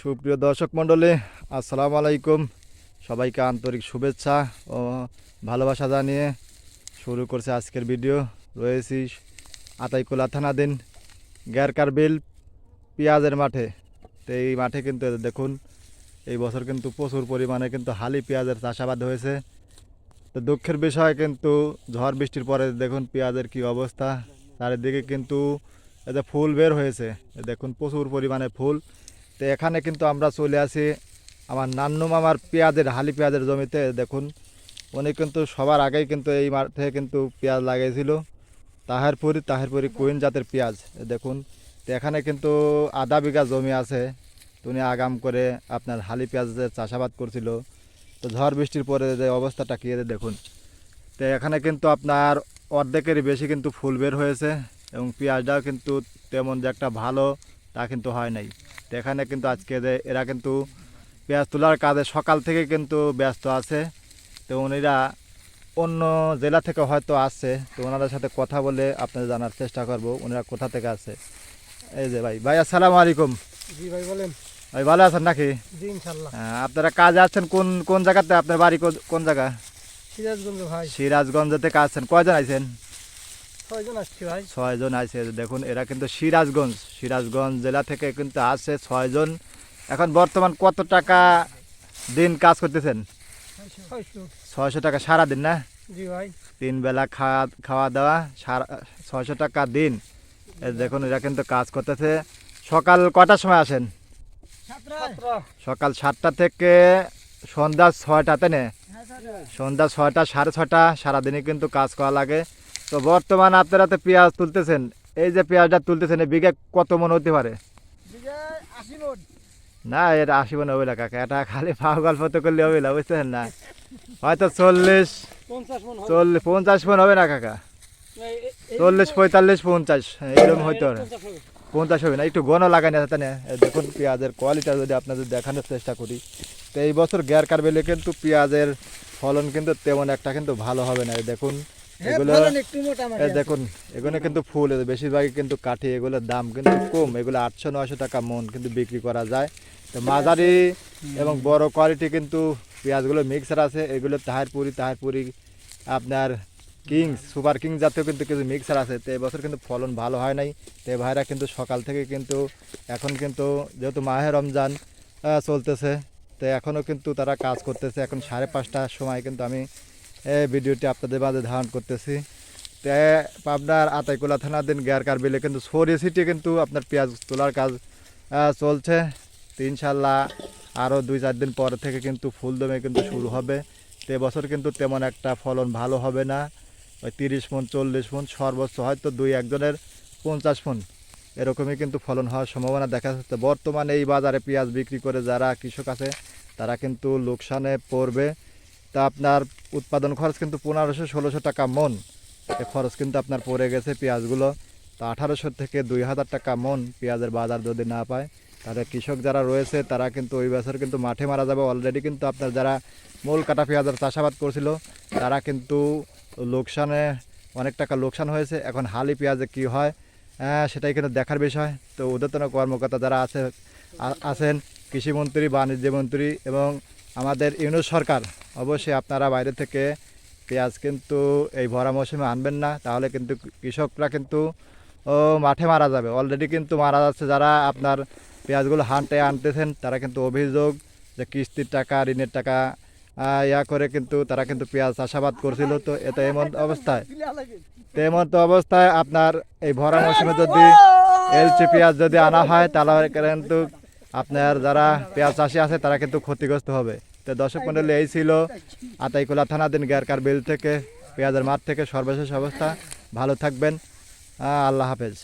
সুপ্রিয় দর্শক মণ্ডলী, আসসালামু আলাইকুম। সবাইকে আন্তরিক শুভেচ্ছা ও ভালোবাসা জানিয়ে শুরু করছে আজকের ভিডিও। রয়েছি আতাইকুলা থানাধীন গ্যারকার বিল পেঁয়াজের মাঠে। তো এই মাঠে কিন্তু দেখুন, এই বছর কিন্তু প্রচুর পরিমাণে কিন্তু হালি পেঁয়াজের চাষাবাদ হয়েছে। তো দুঃখের বিষয় কিন্তু ঝড় বৃষ্টির পরে দেখুন পেঁয়াজের কি অবস্থা। চারিদিকে কিন্তু এতে ফুল বের হয়েছে দেখুন প্রচুর পরিমাণে ফুল। তো এখানে কিন্তু আমরা চলে আসি আমার নান্নু মামার পেঁয়াজের, হালি পেঁয়াজের জমিতে দেখুন। উনি কিন্তু সবার আগেই কিন্তু এই মাঠে কিন্তু পেঁয়াজ লাগিয়েছিল। তাহেরপুরি তাহেরপুরি কুইন জাতের পেঁয়াজ দেখুন। তো এখানে কিন্তু আধা বিঘা জমি আছে। উনি আগাম করে আপনার হালি পেঁয়াজের চাষাবাদ করছিল। তো ঝড় বৃষ্টির পরে যে অবস্থাটা কী দেখুন। তো এখানে কিন্তু আপনার অর্ধেকেরই বেশি কিন্তু ফুল বের হয়েছে। এবং পেঁয়াজটাও কিন্তু তেমন যে একটা ভালো তা কিন্তু হয় নাই। তো এখানে কিন্তু আজকে যে এরা কিন্তু পেঁয়াজ তোলার কাজে সকাল থেকে কিন্তু ব্যস্ত আছে। তো উনিরা অন্য জেলা থেকে হয়তো আসছে। তো ওনাদের সাথে কথা বলে আপনাদের জানার চেষ্টা করব ওনারা কোথা থেকে আসছে। এই যে ভাই ভাই আসসালামু আলাইকুম। জি ভাই বলেন। ভাই ভালো আছেন নাকি? জি হ্যাঁ, আপনারা কাজে আসছেন কোন কোন জায়গাতে? আপনার বাড়ি কোন- কোন জায়গা? সিরাজগঞ্জ ভাই। সিরাজগঞ্জ থেকে আসছেন কয়জন আইছেন? ছয়জন আসছি ভাই। ছয়জন আছে দেখুন এরা কিন্তু সিরাজগঞ্জ। সিরাজগঞ্জ জেলা থেকে কিন্তু আছে ছয়জন। এখন বর্তমান কত টাকা দিন কাজ করতেছেন? ছয়শো। টাকা সারা দিন না? তিন বেলা খাওয়া খাওয়া দাওয়া সারা ছয়শো টাকা দিন। দেখুন এরা কিন্তু কাজ করতেছে। সকাল কটার সময় আসেন? সকাল সাতটা থেকে সন্ধ্যা ছয়টাতে নে? সন্ধ্যা ছয়টা সাড়ে ছয়টা সারাদিনে কিন্তু কাজ করা লাগে। তো বর্তমান আপনারা তো পেঁয়াজ তুলতেছেন এই যে পেঁয়াজটা তুলতেছেন এই বিঘে কত মন হতে পারে? আশি মন। না এটা আসিব না ওইলা কাকা এটা খালি ফাও গল্প তো করলে হবে না বুঝতেছেন না? হয়তো চল্লিশ হবে। চল্লিশ পঞ্চাশ মন হবে না কাকা? না, চল্লিশ পঁয়তাল্লিশ পঞ্চাশ এরকম পারে। পঞ্চাশ হবে। না একটু গণ লাগানি আছে না এই দেখুন পেঁয়াজের কোয়ালিটি যদি আপনাদের দেখানোর চেষ্টা করি তো এই বছর গ্যার কারবেলে কিন্তু পেঁয়াজের ফলন কিন্তু তেমন একটা কিন্তু ভালো হবে না দেখুন। এগুলো। দেখুন এগুলো কিন্তু ফুল বেশিরভাগই কিন্তু কাঠি এগুলোর দাম কিন্তু কম। এগুলো আটশো নয়শো টাকা মন কিন্তু বিক্রি করা যায়। তো মাঝারি এবং বড় কোয়ালিটি কিন্তু পেঁয়াজগুলো মিক্সার আছে। এগুলো তাহারপুরি তাহারপুরি আপনার কিংস সুপার কিং জাতীয় কিন্তু কিছু মিক্সার আছে। তো এবছর কিন্তু ফলন ভালো হয় নাই। তো ভাইরা কিন্তু সকাল থেকে কিন্তু এখন কিন্তু যেহেতু মাহে রমজান চলতেছে তো এখনও কিন্তু তারা কাজ করতেছে। এখন সাড়ে পাঁচটার সময় কিন্তু আমি ভিডিওটি আপনাদের মাঝে ধারণ করতেছি। তো পাবনার আতাইকুলা থানাধীন গেয়ারকার বিলে কিন্তু সরিয়ে সিটি কিন্তু আপনার পেঁয়াজ তোলার কাজ চলছে। তো ইনশাল্লাহ আরও দুই চার দিন পর থেকে কিন্তু ফুলদমে কিন্তু শুরু হবে। তো বছর কিন্তু তেমন একটা ফলন ভালো হবে না। ওই তিরিশ মন, চল্লিশ মন, সর্বোচ্চ হয়তো দুই একজনের পঞ্চাশ মন এরকমই কিন্তু ফলন হওয়ার সম্ভাবনা দেখা যাচ্ছে। বর্তমানে এই বাজারে পেঁয়াজ বিক্রি করে যারা কৃষক আছে, তারা কিন্তু লোকসানে পড়বে। তা আপনার উৎপাদন খরচ কিন্তু পনেরোশো ষোলোশো টাকা মন। এ খরচ কিন্তু আপনার পড়ে গেছে পেঁয়াজগুলো। তো আঠারোশো থেকে দুই হাজার টাকা মন পেঁয়াজের বাজার যদি না পায় তাহলে কৃষক যারা রয়েছে তারা কিন্তু ওই বছর কিন্তু মাঠে মারা যাবে। অলরেডি কিন্তু আপনার যারা মূল কাটা পেঁয়াজের চাষাবাদ করছিল তারা কিন্তু লোকসানে অনেক টাকা লোকসান হয়েছে। এখন হালি পেঁয়াজে কি হয় আহ, সেটাই কিন্তু দেখার বিষয়। তো উদ্যতন কর্মকর্তা যারা আছে আছেন কৃষিমন্ত্রী বাণিজ্য মন্ত্রী এবং আমাদের ইউনুস সরকার, অবশ্যই আপনারা বাইরে থেকে পেঁয়াজ কিন্তু এই ভরা মৌসুমে আনবেন না, তাহলে কিন্তু কৃষকরা কিন্তু, ও, মাঠে মারা যাবে। অলরেডি কিন্তু মারা যাচ্ছে যারা আপনার পেঁয়াজগুলো হান্টে আনতেছেন, তারা কিন্তু অভিযোগ যে কিস্তির টাকা, ঋণের টাকা ইয়া করে কিন্তু তারা কিন্তু পেঁয়াজ চাষাবাদ করছিল। তো এটা এমন অবস্থায় তো এমন তো অবস্থায় আপনার এই ভরা মৌসুমে যদি এলচি পেঁয়াজ যদি আনা হয়, তাহলে কিন্তু আপনার যারা পেঁয়াজ চাষি আছে, তারা কিন্তু ক্ষতিগ্রস্ত হবে। তো দর্শক মন্ডলী, এই ছিল আতাইকুলা থানাধীন গ্যারকার বিল থেকে, পেঁয়াজের মাঠ থেকে সর্বশেষ অবস্থা। ভালো থাকবেন আল্লাহ হাফেজ।